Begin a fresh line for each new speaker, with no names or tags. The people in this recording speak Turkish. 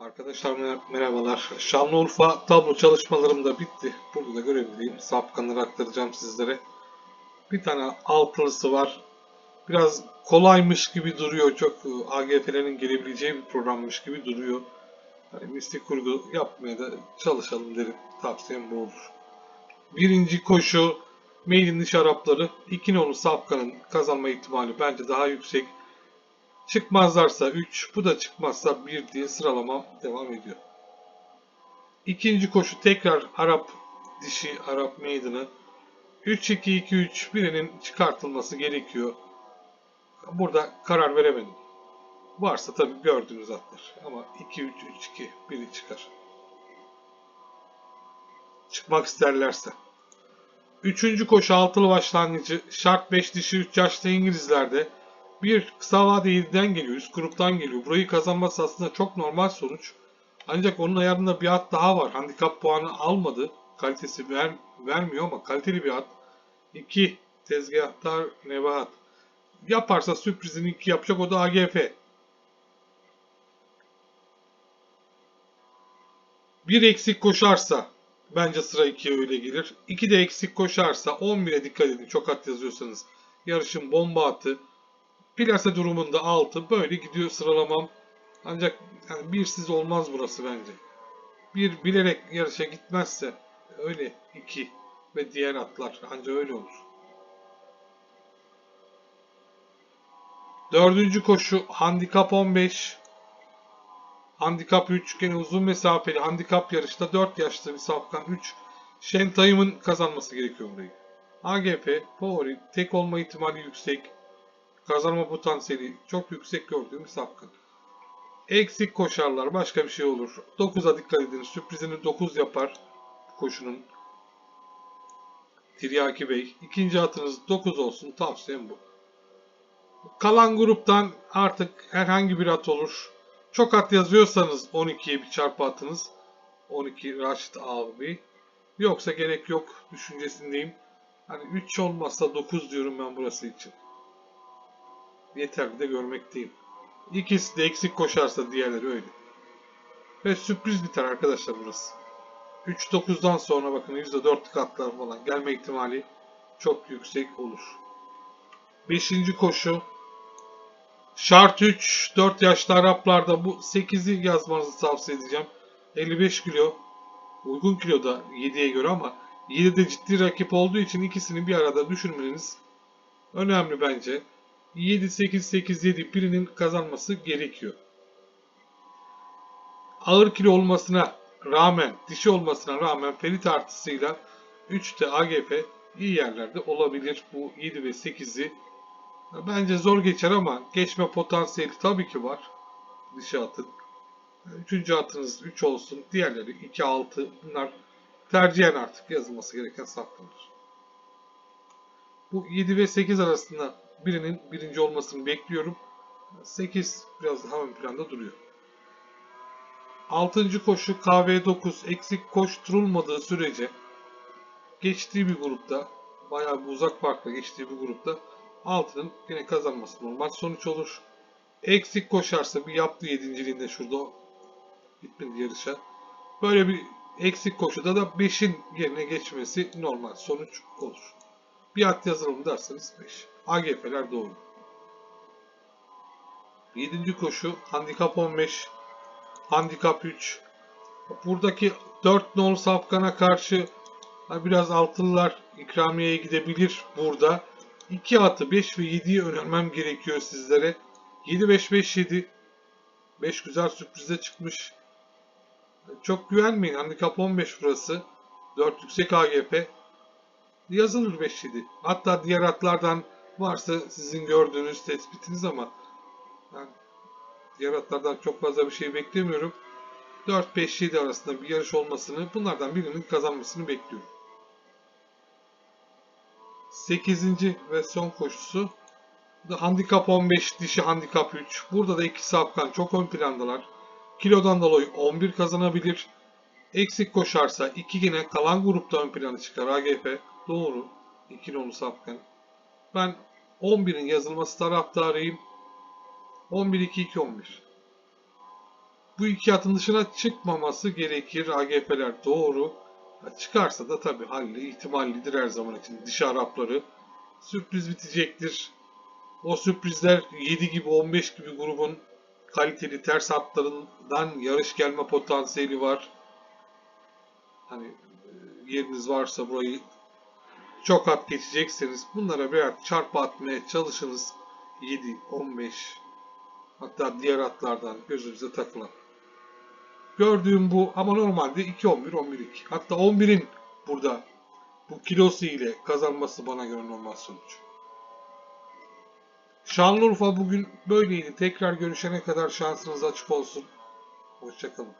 Arkadaşlar mer- merhabalar. Şanlıurfa tablo çalışmalarım da bitti. Burada da görebildiğim sapkanları aktaracağım sizlere. Bir tane altılısı var. Biraz kolaymış gibi duruyor. Çok e, AGF'lerin gelebileceği bir programmış gibi duruyor. Hani mistik kurgu yapmaya da çalışalım derim. Tavsiyem bu olur. Birinci koşu Maiden'li şarapları. İki nolu sapkanın kazanma ihtimali bence daha yüksek. Çıkmazlarsa 3, bu da çıkmazsa 1 diye sıralamam devam ediyor. İkinci koşu tekrar Arap dişi Arap Maiden'ı 3-2-2-3 birinin çıkartılması gerekiyor. Burada karar veremedim. Varsa tabii gördüğünüz atlar. Ama 2-3-3-2 biri çıkar. Çıkmak isterlerse. Üçüncü koşu altılı başlangıcı şart 5 dişi 3 yaşlı İngilizlerde bir kısa vade 7'den geliyor, üst gruptan geliyor. Burayı kazanması aslında çok normal sonuç. Ancak onun ayarında bir at daha var. Handikap puanı almadı. Kalitesi ver, vermiyor ama kaliteli bir at. 2. Tezgahtar Nebahat. Yaparsa sürprizini 2 yapacak o da AGF. Bir eksik koşarsa bence sıra 2'ye öyle gelir. 2 de eksik koşarsa 11'e dikkat edin çok at yazıyorsanız. Yarışın bomba atı. Plase durumunda 6 böyle gidiyor sıralamam. Ancak yani birsiz olmaz burası bence. Bir bilerek yarışa gitmezse öyle 2 ve diğer atlar ancak öyle olur. Dördüncü koşu handikap 15. Handikap 3 gene uzun mesafeli handikap yarışta 4 yaşlı bir safkan 3. Şentay'ımın kazanması gerekiyor burayı. AGF, favori, tek olma ihtimali yüksek. Kazanma potansiyeli çok yüksek gördüğüm bir safkan. Eksik koşarlar başka bir şey olur. 9'a dikkat edin. Sürprizini 9 yapar koşunun. Tiryaki Bey. İkinci atınız 9 olsun. Tavsiyem bu. Kalan gruptan artık herhangi bir at olur. Çok at yazıyorsanız 12'ye bir çarpı atınız. 12 Raşit abi. Yoksa gerek yok düşüncesindeyim. Hani 3 olmazsa 9 diyorum ben burası için. Yeterli de görmekteyim. İkisi de eksik koşarsa diğerleri öyle. Ve sürpriz biter arkadaşlar burası. 3-9'dan sonra bakın %4 katlar falan gelme ihtimali çok yüksek olur. 5. koşu Şart 3 4 yaşlı Araplarda bu 8'i yazmanızı tavsiye edeceğim. 55 kilo uygun kiloda 7'ye göre ama 7'de ciddi rakip olduğu için ikisini bir arada düşünmeniz önemli bence. 7-8-8-7 birinin kazanması gerekiyor. Ağır kilo olmasına rağmen, dişi olmasına rağmen ferit artısıyla 3'te AGF iyi yerlerde olabilir. Bu 7 ve 8'i bence zor geçer ama geçme potansiyeli tabii ki var. Dişi atın. Üçüncü atınız 3 olsun. Diğerleri 2-6 bunlar tercihen artık yazılması gereken saptanır. Bu 7 ve 8 arasında birinin birinci olmasını bekliyorum. 8 biraz daha ön planda duruyor. 6. koşu KV9 eksik koşturulmadığı sürece geçtiği bir grupta bayağı bir uzak farkla geçtiği bir grupta altının yine kazanması normal sonuç olur. Eksik koşarsa bir yaptığı yedinciliğinde şurada gitmedi yarışa. Böyle bir eksik koşuda da 5'in yerine geçmesi normal sonuç olur. Bir at yazalım derseniz 5. AGF'ler doğru. 7. koşu handikap 15, handikap 3. Buradaki 4 nol safkana karşı biraz altılılar ikramiyeye gidebilir burada. 2 atı 5 ve 7'yi önermem gerekiyor sizlere. 7 5 5 7 5 güzel sürprize çıkmış. Çok güvenmeyin. Handikap 15 burası. 4 yüksek AGP. Yazılır 5-7. Hatta diğer atlardan varsa sizin gördüğünüz tespitiniz ama ben diğer atlardan çok fazla bir şey beklemiyorum. 4-5-7 arasında bir yarış olmasını, bunlardan birinin kazanmasını bekliyorum. 8. ve son koşusu handikap 15, dişi handikap 3. Burada da iki safkan çok ön plandalar. Kilodan dolayı 11 kazanabilir. Eksik koşarsa 2 yine kalan grupta ön plana çıkar AGF. Doğru. 2 nolu safkan. Ben 11'in yazılması taraftarıyım. 11-2-2-11. bu iki atın dışına çıkmaması gerekir. AGF'ler doğru. Ha, çıkarsa da tabii halli ihtimallidir her zaman için. Dış Arapları sürpriz bitecektir. O sürprizler 7 gibi 15 gibi grubun kaliteli ters hatlarından yarış gelme potansiyeli var. Hani e, yeriniz varsa burayı çok at geçecekseniz bunlara birer çarpı atmaya çalışınız. 7, 15 hatta diğer atlardan gözünüze takılan. Gördüğüm bu ama normalde 2, 11, 11, 2. Hatta 11'in burada bu kilosu ile kazanması bana göre normal sonuç. Şanlıurfa bugün böyleydi. Tekrar görüşene kadar şansınız açık olsun. Hoşçakalın.